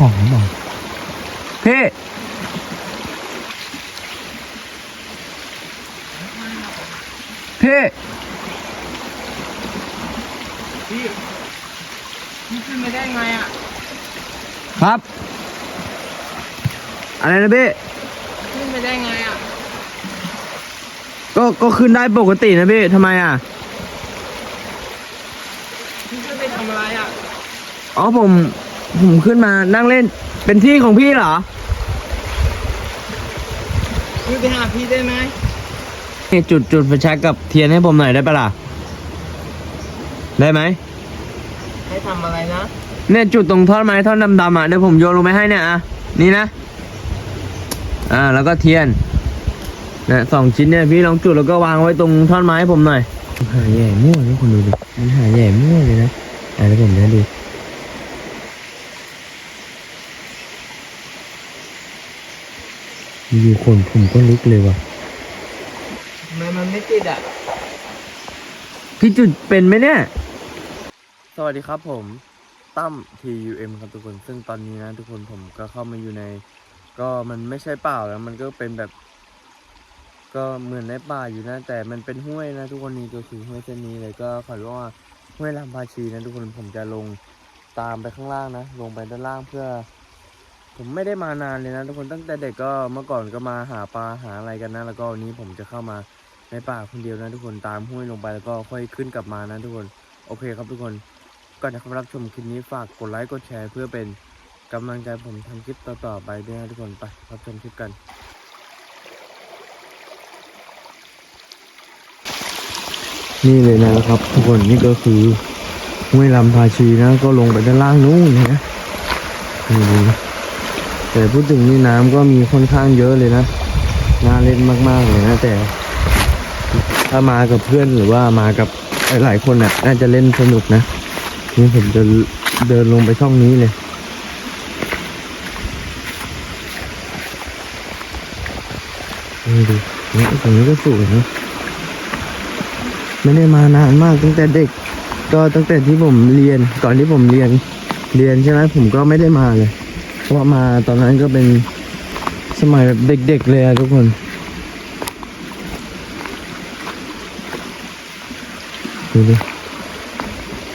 ของหรือเปล่าพี่พี่พี่พี่ขึ้นมาได้ไงอะ ครับ อะไรนะพี่ขึ้นมาได้ไงอะ ก็ก็ขึ้นได้ปกตินะพี่ทำไมอะพี่ขึ้นไปทำอะไรอะ อ๋อผม ผมขึ้นมานั่งเล่น เป็นที่ของพี่เหรอขึ้นไปหาพี่ได้ไหมนี่จุดจุดไฟแช็กกับเทียนให้ผมหน่อยได้ปะล่ะ ได้ไหมให้ทำอะไรนะเนี่ยจุดตรงท่อนไม้ท่อนดำๆอะเดี๋ยวผมโยนลงไปให้เนี่ยอะนี่นะ อ่า แล้วก็เทียนเนี่ยสองชิ้นเนี่ยพี่ลองจุดแล้วก็วางไว้ตรงท่อนไม้ให้ผมหน่อยหาแย่มั่วนี่คุณดูดิมันหาแย่มั่วเลยนะอ่าแล้วผมจะดู อยู่คนผมก็ลุกเลยว่ะทำไมมันไม่ติดอะ พี่จุดเป็นไหมเนี่ย สวัสดีครับผมตั้ม TUM ครับทุกคน ซึ่งตอนนี้นะ ทุกคนผมก็เข้ามาอยู่ใน ก็มันไม่ใช่เปล่าแล้ว มันก็เป็นแบบ ก็เหมือนในป่าอยู่นะ แต่มันเป็นห้วยนะ ทุกคนนี่ก็คือห้วยเส้นนี้เลยก็ขอรู้ว่าห้วยลำพาชีนะ ทุกคนผมจะลงตามไปข้างล่างนะ ลงไปด้านล่างเพื่อ ผมไม่ได้มานานเลยนะทุกคนตั้งแต่เด็กก็เมื่อก่อนก็มาหาปลาหาอะไรกันนะ แล้วก็วันนี้ผมจะเข้ามาในป่าคนเดียวนะทุกคนตามห้วยลงไปแล้วก็ค่อยขึ้นกลับมานะทุกคนโอเคครับทุกคนก่อนจะเข้ามารับชมคลิปนี้ฝากกดไลค์กดแชร์เพื่อเป็นกำลังใจผมทำคลิปต่อๆไปด้วยนะทุกคนไปรับชมคลิปกันนี่เลยนะครับ ทุกคนนี่ก็คือห้วยลำพาชีนะ ก็ลงไปด้านล่างนู้นนะนี่นะ แต่พูดถึงนี่น้ำก็มีค่อนข้างเยอะเลยนะน่าเล่นมากๆเลยนะแต่ ถ้ามากับเพื่อนหรือว่ามากับหลายๆคนน่ะ น่าจะเล่นสนุกนะนี่ผมจะเดินลงไปช่องนี้เลยนี่ดูนี่ตรงนี้ก็สวยนะไม่ได้มานานมากตั้งแต่เด็ก ก็ตั้งแต่ที่ผมเรียนก่อนที่ผมเรียนเรียนใช่ไหมผมก็ไม่ได้มาเลย ว่ามาตอนนั้นก็เป็นสมัยแบบเด็กๆเลยอะทุกคนดูดิ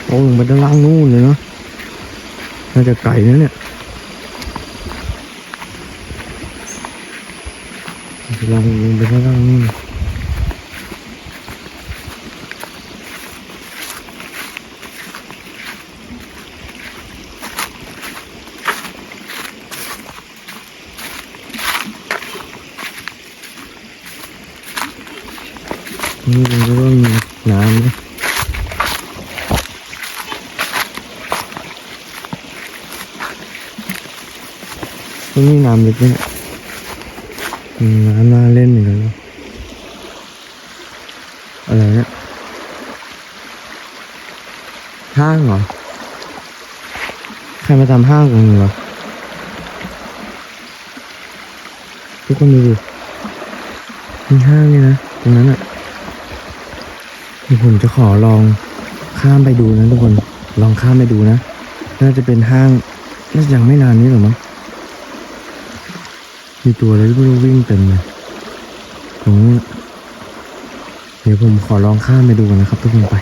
โอ้ลงไปด้านล่างนู่นเลยเนาะน่าจะไกลนะเนี่ยลองลงไปด้านล่างนู่นมันก็ต้องมีน้ำนะ ตรงนี้น้ำลึกไหม เนี่ยอืมน้ำน่าเล่นเหมือนกันะอะไรเนี่ยห้างเหรอ ใครมาทำห้างตรงนี้วะทุกคนดูดิมีห้างเลยนะ ตรงนั้นอะเดี๋ยวผมจะขอลองข้ามไปดูนะทุกคน ลองข้ามไปดูนะ น่าจะเป็นห้าง น่าจะยังไม่นานนี้หรอมั้ง มีตัวอะไรไม่รู้วิ่งเต็มเลยตรงนี้เดี๋ยวผมขอลองข้ามไปดูกันนะครับทุกคนไป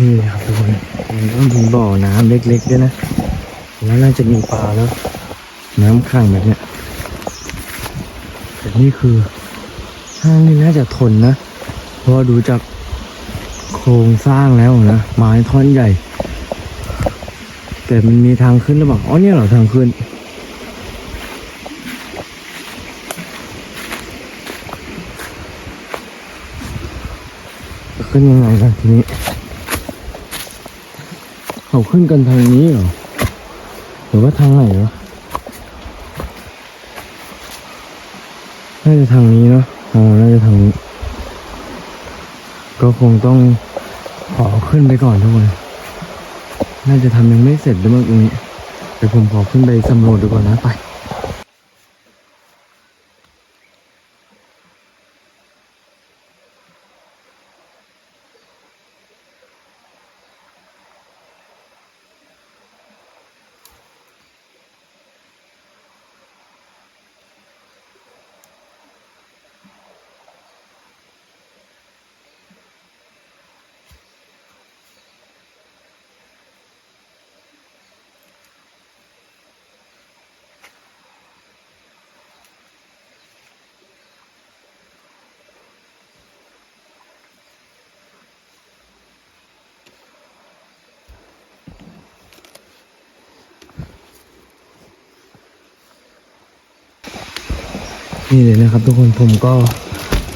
นี่ครับทุกคนมันก็มีบ่อน้ำเล็กๆด้วยนะ แล้วน่าจะมีปลาแล้ว น้ำขังแบบเนี้ยแต่นี่คือห้างนี่น่าจะทนนะ เพราะว่าดูจากโครงสร้างแล้วนะไม้ท่อนใหญ่ แต่มันมีทางขึ้นหรือเปล่าอ๋อเนี่ยเหรอทางขึ้นขึ้นยังไงล่ะทีนี้ เขาขึ้นกันทางนี้เหรอ หรือว่าทางไหนวะน่าจะทางนี้เนาะอ๋อน่าจะทางนี้ ก็คงต้องขอขึ้นไปก่อนทุกคน น่าจะทำยังไม่เสร็จด้วยมั้งตรงนี้เดี๋ยวผมขอขึ้นไปสำรวจดูก่อนนะไป นี่เลยนะครับ ทุกคนผมก็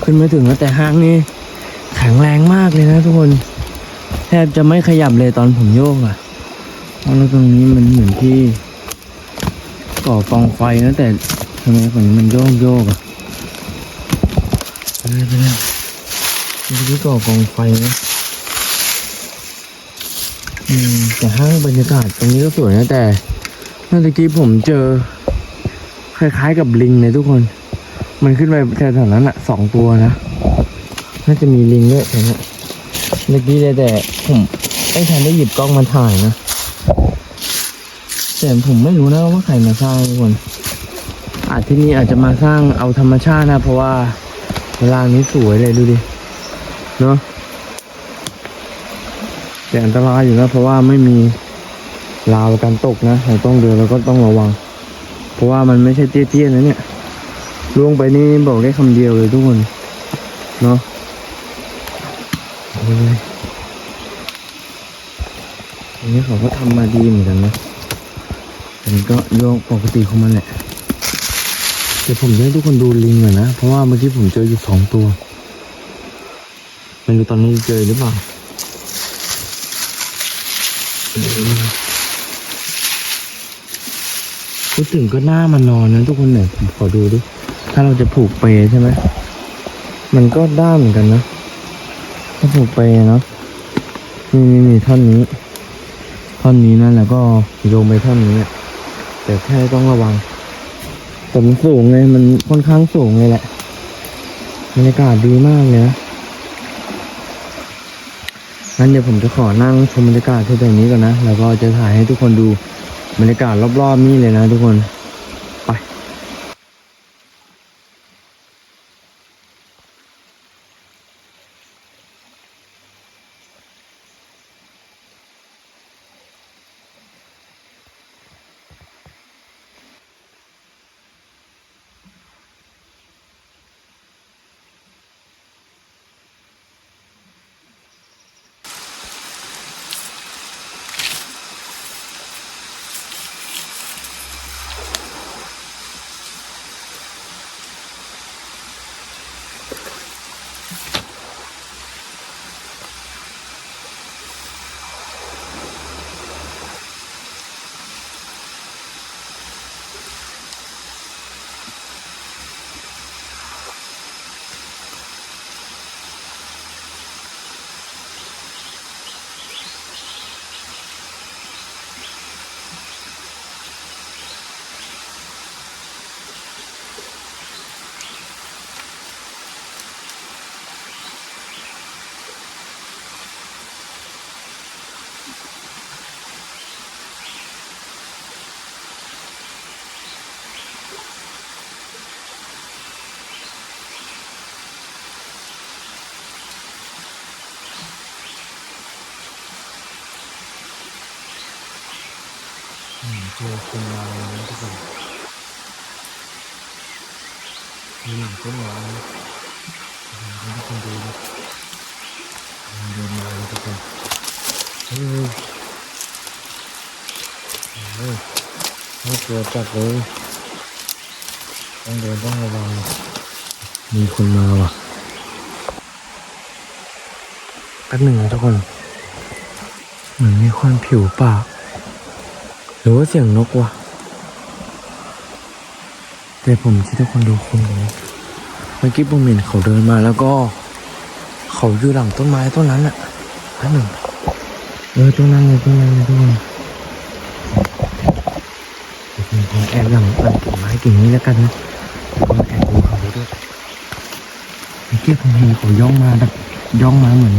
ขึ้นมาถึงแล้วแต่ห้างนี่แข็งแรงมากเลยนะ ทุกคนแทบจะไม่ขยับเลยตอนผมโยกอะ่ะเพราะแล้วตรงนี้มันเหมือนที่ก่อกองไฟนะแต่ทำไมฝั่งนี้มันโยกโยกอะ่ะไปเลยไปเลยมันที่ก่อกองไฟนะอืมแต่ห้างบรรยากาศตรงนี้ก็สวยนะแต่เมื่อกี้ผมเจอ คล้ายๆกับลิงเลยทุกคน มันขึ้นไปแถวๆนั้นอะสองตัวนะ น่าจะมีลิงด้วยแถวนี้เมื่อกี้แต่ผมไม่ทันได้หยิบกล้องมาถ่ายนะแต่ผมไม่รู้นะว่าใครมาสร้างทุกคนอาจที่นี่อาจจะมาสร้างเอาธรรมชาตินะ เพราะว่าลานี้สวยเลยดูดิเนาะแต่อันตรายอยู่นะ เพราะว่าไม่มีราวการตกนะเราต้องเดินแล้วก็ต้องระวัง เพราะว่ามันไม่ใช่เตี้ยๆนะเนี่ย ล่วงไปนี่บอกได้คำเดียวเลยทุกคน เนาะอันนี้เขาก็ทำมาดีเหมือนกันนะอันก็โยกปกติของมันแหละเดี๋ยวผมจะให้ทุกคนดูลิงหน่อยนะ เพราะว่าเมื่อกี้ผมเจออยู่สองตัวไม่รู้ตอนนี้เจอหรือเปล่าพูดถึงก็หน่ามานอนนะทุกคนเนี่ยผมขอดูดิ ถ้าเราจะผูกเปใช่ไหมมันก็ได้เหมือนกันนะถ้าผูกเปเนาะนี่นี่นี่ท่อนนี้ ท่อนนี้นั่นแล้วก็โยงไปท่อนนี้อะแต่แค่ต้องระวังแต่มันสูงไงมันค่อนข้างสูงเลยแหละบรรยากาศดีมากเลยนะงั้นเดี๋ยวผมจะขอนั่งชมบรรยากาศที่ตรงนี้ก่อนนะ แล้วก็จะถ่ายให้ทุกคนดูบรรยากาศรอบๆนี่เลยนะทุกคน เจอคนมาแล้วทุกคนมีหนึ่งต้นไม้ให้ทุกคนดูนะมันเดินมาแล้วทุกคนเฮ้ยเฮ้ยน่ากลัวจัดเลยต้องเดินต้องระวังมีคนมาว่ะแป๊บหนึ่งนะทุกคนเหมือนมีคนผิวปาก หรือว่าเสียงนกวะแต่ผมที่ทุกคนดูคนตรงนี้เมื่อกี้ผมเห็นเขาเดินมาแล้วก็ เขาอยู่หลังต้นไม้ต้นนั้นอะอันหนึ่งเออต้นนั้นเลยต้นนั้นเลยทุกคนเดี๋ยวผมขอแอบหลังหลังกิ่งไม้กิ่งนี้แล้วกันนะแล้วก็แอบดูเขาด้วยเมื่อกี้ผมเห็นเขาย่องมาแบบย่องมาเหมือน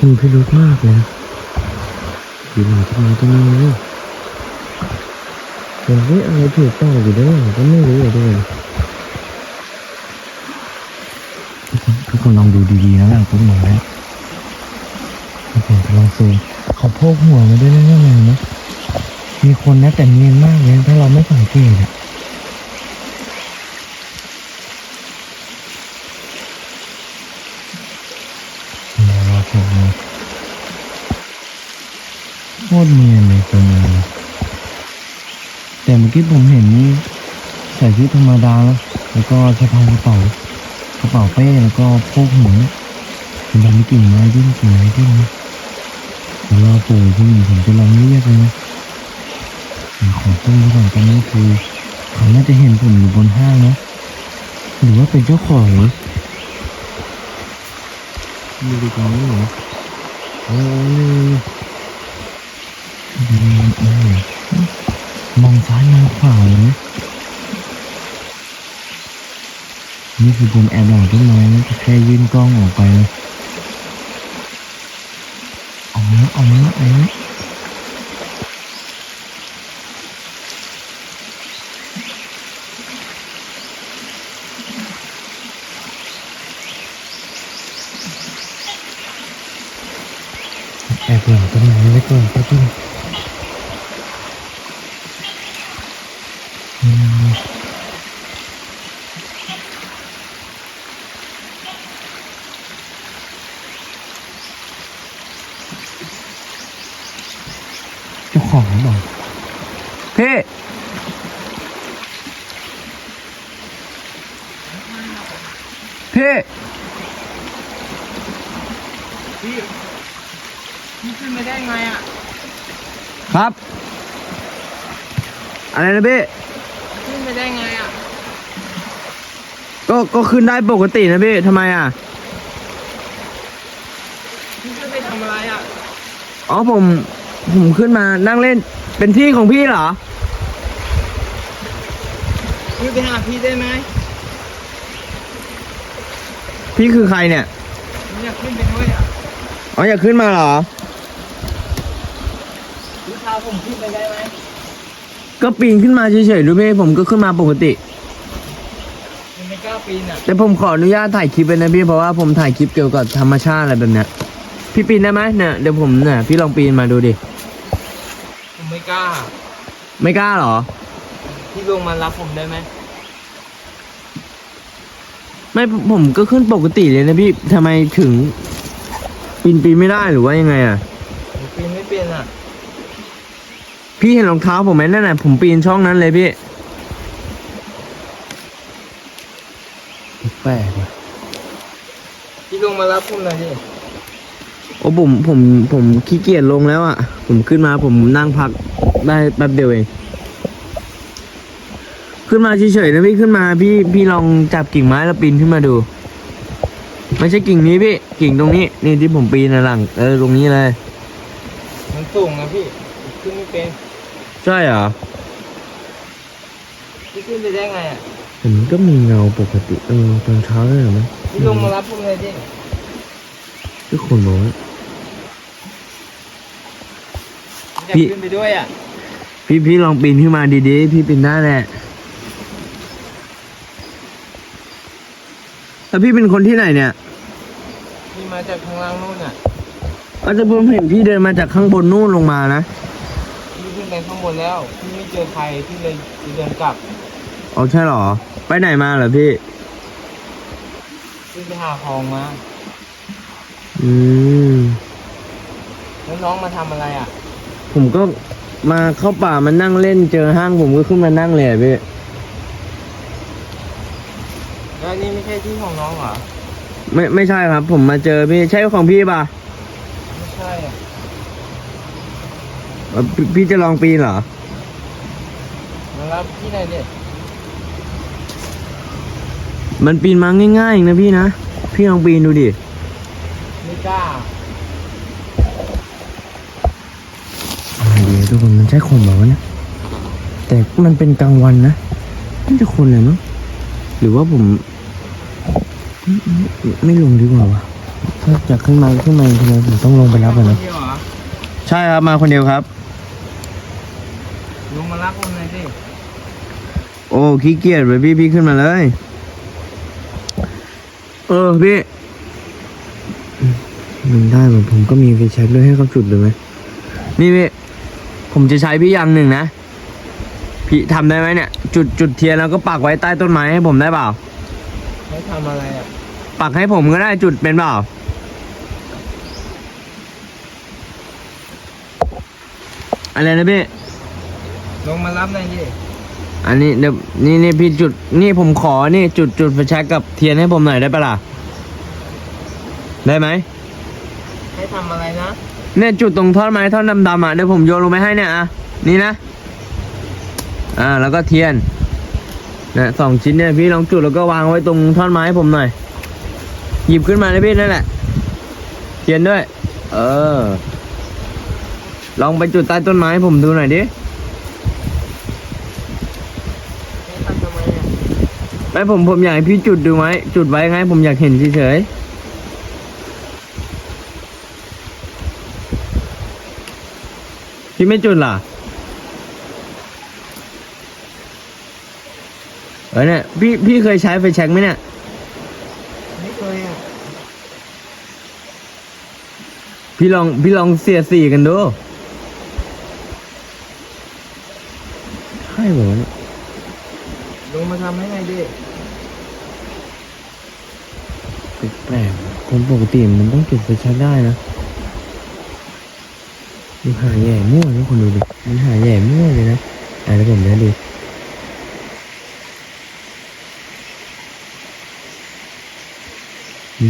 มีพิรุธมากเลยอยู่หลังต้นไม้ต้นนี้เลย มเฮ้ยอะไรถูกต้องอยู่ด้วยก็ไม่รู้เลยด้วยทุกคนลองดูดีๆนะหลังต้นไม้อะทุกคนลองซูมเขาโพกหัวมาด้วยนะเนี่ยนะมีคนนะแต่เนียนมากเลยถ้าเราไม่สังเกตอะมาเราโผล่มโคตรเนียนเลยตัวนี้ แต่ผมเห็นนี่ใส่ชุดธรรมดาแล้วแล้วก็สะพายกระเป๋ากระเป๋าเป้แล้วก็พวกหัวมันทำให้กิ่งไม้ยื่นกิ่งไม้ยื่นนะเดี๋ยวรอปู่ที่นี่ผมจะลองเรียกเลยนะของต้นไว้ก่อนตอนนี้คือเขาน่าจะเห็นผมอยู่บนห้างนะหรือว่าเป็นเจ้าของมีดูตรงนี้เหรอโอ้ยนี่นี่ม มองซ้ายมองขวาเลยนะนี่คือผมแอบหลังต้นไม้นะแค่ยื่นกล้องออกไปนะเอาละเอาละเอาละแอบหลังต้นไม้ไว้ก่อนแป๊บนึงอืม เจ้าของบอกพี่พี่พี่พี่ขึ้นมาได้ไงอะ ครับ อะไรนะพี่ขึ้นมาได้ไงอะ ก็ก็ขึ้นได้ปกตินะพี่ทำไมอะพี่ขึ้นไปทำอะไรอะ อ๋อผม ผมขึ้นมานั่งเล่น เป็นที่ของพี่เหรอ พี่ไปหาพี่ได้ไหมพี่คือใครเนี่ยผมอยากขึ้นไปด้วยอะอ๋ออยากขึ้นมาเหรอ พี่พาผมขึ้นไปได้ไหมก็ปีนขึ้นมาเฉยๆดูพี่ผมก็ขึ้นมาปกติผมไม่กล้าปีนอะแต่ผมขออนุญาตถ่ายคลิปเป็นนะพี่เพราะว่าผมถ่ายคลิปเกี่ยวกับธรรมชาติอะไรแบบเนี้ยพี่ปีนได้ไหมเนี่ยเดี๋ยวผมเนี่ยพี่ลองปีนมาดูดิผมไม่ กล้า ไม่กล้าเหรอ พี่ลงมารับผมได้ไหมไม่ผมก็ขึ้นปกติเลยนะพี่ทำไมถึงปีนปีนไม่ได้หรือว่ายังไงอะ ผมปีนไม่เป็นอะ พี่เห็นรองเท้าผมไหมนั่นน่ะผมปีนช่องนั้นเลยพี่แปลกว่ะพี่ลงมารับผมหน่อยดิ โอ้ผมผมผมขี้เกียจลงแล้วอะ ผมขึ้นมาผมนั่งพักได้แป๊บเดียวเอง ขึ้นมาเฉยๆนะพี่ขึ้นมาพี่พี่ลองจับกิ่งไม้แล้วปีนขึ้นมาดู ไม่ใช่กิ่งนี้พี่กิ่งตรงนี้ นี่ที่ผมปีนนะหลัง เออตรงนี้เลย มันสูงนะพี่ขึ้นไม่เป็นใช่เหรอพี่ขึ้นไปได้ไงอะแต่มันก็มีเงาปกติเออตอนเช้าเลยเหรอมั้งพี่ลงมารับผมเลยดิทุกคนบอกว่า ผม อยากพี่ขึ้นไปด้วยอะ พี่พี่ลองปีนขึ้นมาดีๆ พี่ปีนได้แหละแล้วพี่เป็นคนที่ไหนเนี่ย พี่มาจากข้างล่างนู่นอะอาจจะผมเห็นพี่เดินมาจากข้างบนนู่นลงมานะ พี่ขึ้นไปข้างบนแล้ว พี่ไม่เจอใคร พี่เลยเดินกลับเอาใช่เหรอ ไปไหนมาเหรอพี่ขึ้นไปหาคลองมา อืม แล้วน้องมาทำอะไรอะ ผมก็มาเข้าป่ามานั่งเล่นเจอห้างผมก็ขึ้นมานั่งเลยอะพี่แล้วอันนี่ไม่ใช่ที่ของน้องเหรอ ไม่ไม่ใช่ครับ ผมมาเจอพี่ใช่ของพี่ป่ะไม่ใช่อะเอ่อพี่พี่จะลองปีนเหรอ มารับที่ไหนเนี่ยมันปีนมาง่ายๆเองนะพี่นะ พี่ลองปีนดูดิ ไม่กล้า อะไรดีทุก คนมันใช่คนแบบวะเนี่ยแต่มันเป็นกลางวันนะไม่ใช่คนเลยมั้งหรือว่าผมไม่ไม่ไม่ลงดีกว่าวะถ้าจากข้างในข้างในทำไมผมต้องลงไปรับอะนะเดียวเหรอใช่ครับมาคนเดียวครับ ลงมารับผมหน่อยสิโอ้ขี้เกียจเลยพี่พี่ขึ้นมาเลย เออพี่มันได้เหมือนผมก็มีไฟแช็กด้วยให้เขาจุดเลยไหมนี่พี่ ผมจะใช้พี่อย่างหนึ่งนะ พี่ทำได้ไหมเนี่ย จุดจุดเทียนแล้วก็ปักไว้ใต้ต้นไม้ให้ผมได้เปล่า ไม่ทำอะไรอะ ปักให้ผมก็ได้จุดเป็นเปล่า อะไรนะพี่ ลงมารับหน่อยสิอันนี้เดี๋ยวนี่นี่พี่จุดนี่ผมขอนี่จุดจุดไฟแช็กกับเทียนให้ผมหน่อยได้ปะล่ะ ได้ไหมให้ทำอะไรนะ เนี่ยจุดตรงท่อนไม้ท่อนดำๆอะเดี๋ยวผมโยนลงไปให้เนี่ยอะนี่นะ อ่า แล้วก็เทียนเนี่ยสองชิ้นเนี่ยพี่ลองจุดแล้วก็วางไว้ตรงท่อนไม้ให้ผมหน่อย หยิบขึ้นมาเลยพี่นั่นแหละ เทียนด้วย เออ ลองไปจุดใต้ต้นไม้ให้ผมดูหน่อยดิไมอะไม่ผมผมอยากให้พี่จุดดูไหมจุดไว้ไงผมอยากเห็นเฉยๆ พี่ไม่จุดล่ะเออเนี่ยพี่พี่เคยใช้ไฟแช็กไหมเนี่ย ไม่เคยอะ พี่ลองพี่ลองเสียดสีกันดูใช่เหรอเนี่ยลงมาทำให้หน่อยดิแปลกๆคนปกติมันต้องจุดไฟแช็กได้นะ ดูหาแย่มั่วนะคนดูดิมันหาแย่มั่วเลยนะอะแล้วผมเดี๋ยวดู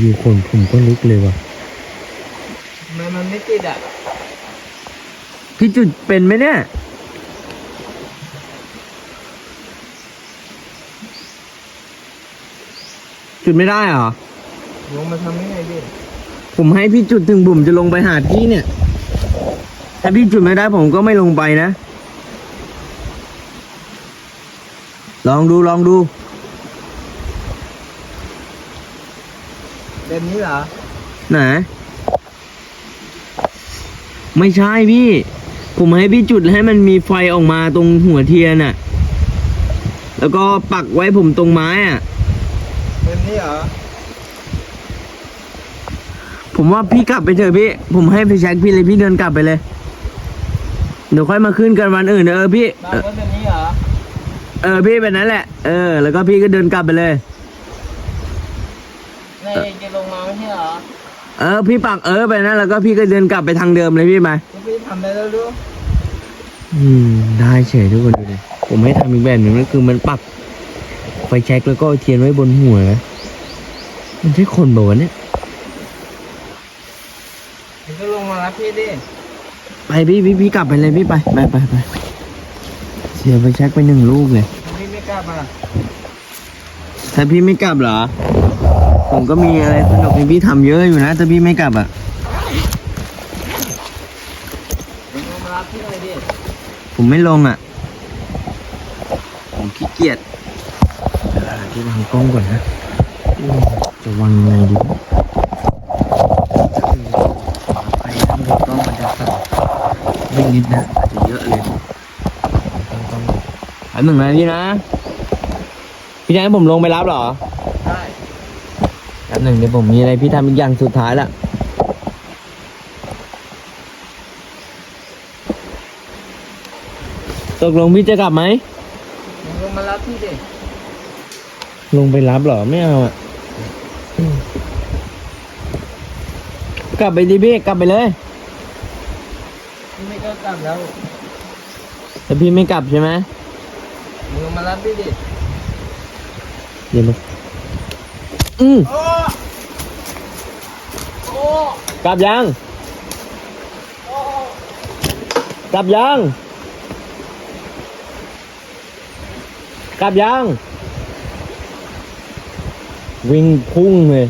อยู่คนผมก็ลุกเลยว่ะทำไมมันไม่ติดอะ พี่จุดเป็นไหมเนี่ย จุดไม่ได้เหรอ ลงมาทำให้หน่อยดิ ผมให้พี่จุดถึงผมจะลงไปหาพี่เนี่ย ถ้าพี่จุดไม่ได้ผมก็ไม่ลงไปนะ ลองดูลองดูแบบนี้เหรอ ไหน ไม่ใช่พี่ ผมให้พี่จุดให้มันมีไฟออกมาตรงหัวเทียนน่ะแล้วก็ปักไว้ผมตรงไม้อะแบบนี้เหรอ ผมว่าพี่กลับไปเถอะพี่ ผมให้ไปแช็คพี่เลยพี่เดินกลับไปเลย เดี๋ยวค่อยมาขึ้นกันวันอื่นเออพี่บางก็แบบนี้เหรอ เออพี่เป็นนั้นแหละ เออ แล้วก็พี่ก็เดินกลับไปเลยนายเองจะลงมาไม่ใช่เหรอเออ พี่ปักเออไปนั้นแล้วก็พี่ก็เดินกลับไปทางเดิมเลยพี่ไปก็พี่ทำได้แล้วดูอืม ได้เฉยทุกคนดูดิผมให้ทำอีกแบบหนึ่งนั่นคือมันปักไฟแช็คแล้วก็เอาเทียนไว้บนหัวนะมันใช่คนบอกว่าวะเนี่ย เดี๋ยวก็ลงมารับพี่ดิ ไปพี่พี่พี่กลับไปเลยพี่ไปไปไปไปเสียไฟแช็คไปหนึ่งลูกเลยพี่ไม่กล้าปะล่ะถ้าพี่ไม่กลับเหรอ ผมก็มีอะไรสนุกให้พี่ทำเยอะอยู่นะถ้าพี่ไม่กลับอะลงมารับพี่หน่อยดิผมไม่ลงอะ ผมขี้เกียจเดี๋ยวหาที่วางกล้องก่อนนะอืมจะวางยังไงดีไปทำกล้องมันจะสั่น ไม่นิดนะอาจจะเยอะเลยตั้งกล้องอันหนึ่งนะพี่นะ พี่จะให้ผมลงไปรับเหรอได้อันหนึ่งเดี๋ยวผมมีอะไรพี่ทำอีกอย่างสุดท้ายละตกลงพี่จะกลับไหมลงมารับพี่ดิลงไปรับเหรอไม่เอาอะอืมกลับไปดิพี่กลับไปเลยพี่ไม่ กล้ากลับแล้วแต่พี่ไม่กลับใช่ไหมลงมารับพี่ดิเดี๋ยวมาอืมโอ้โอ้กลับยังโอ้กลับยัง กลับยัง วิ่งพุ่งเลย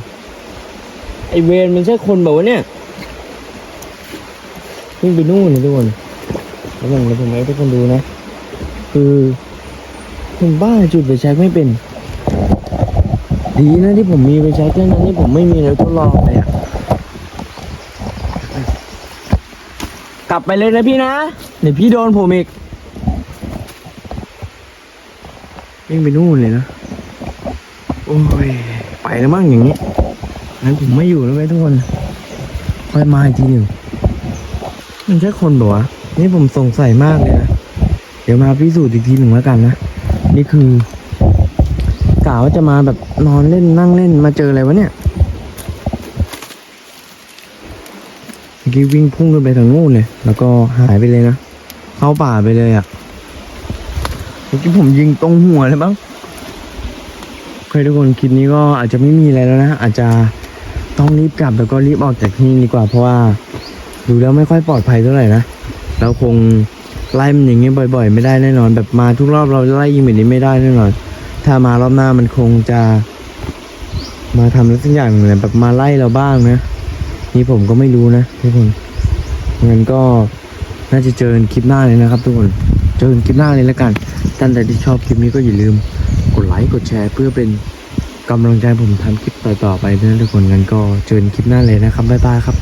ไอเวนมันใช่คนแบบว่าวะเนี่ย วิ่งไปนู่นเลยทุกคน แล้วผมแล้วผมให้ทุกคนดูนะ คือคนบ้าจุดไปแช็กไม่เป็น ดีนะที่ผมมีไปแช็กแค่นั้นที่ผมไม่มีอะไรทดลองเลยอะกลับไปเลยนะพี่นะ เดี๋ยวพี่โดนผมอีกวิ่งไปนู่นเลยนะ โอ้ย ไปแล้วมั้งอย่างนี้งั้นผมไม่อยู่แล้วไว้ยทุกคนค่อยมาอีกทีหนึ่งมันใช่คนบอ นี่ผมสงสัยมากเลยนะ เดี๋ยวมาพิสูจน์อีกทีหนึ่งแล้วกันนะ นี่คือกะว่าจะมาแบบนอนเล่นนั่งเล่นมาเจออะไรวะเนี่ยเมื่อกี้วิ่งพุ่งขึ้นไปทางนู้นเลย แล้วก็หายไปเลยนะ เข้าป่าไปเลยอะ่ะเมื่อกี้ผมยิงตรงหัวเลยมั้งโอเคทุกคนคลิปนี้ก็อาจจะไม่มีอะไรแล้วนะ อาจจะต้องรีบกลับแล้วก็รีบออกจากที่นี่ดีกว่าเพราะว่าดูแล้วไม่ค่อยปลอดภัยเท่าไหร่นะ เราคงไล่มันอย่างเงี้ยบ่อย ๆ ไม่ได้แน่นอน แบบมาทุกรอบเราไล่ยิงแบบนี้ไม่ได้แน่นอน ถ้ามารอบหน้ามันคงจะ มาทำอะไรสักอย่างหนึ่งแหละแบบมาไล่เราบ้างนะ นี่ผมก็ไม่รู้นะทุกคนงั้นก็น่าจะเจอกันคลิปหน้าเลยนะครับ ทุกคนเจอกันคลิปหน้าเลยแล้วกันท่านใดที่ชอบคลิปนี้ก็อย่าลืมกดไลค์กดแชร์ เพื่อเป็นกำลังใจผมทำคลิปต่อๆไปด้วยนะทุกคนงั้นก็เจอกันคลิปหน้าเลยนะครับบ๊ายบายครับ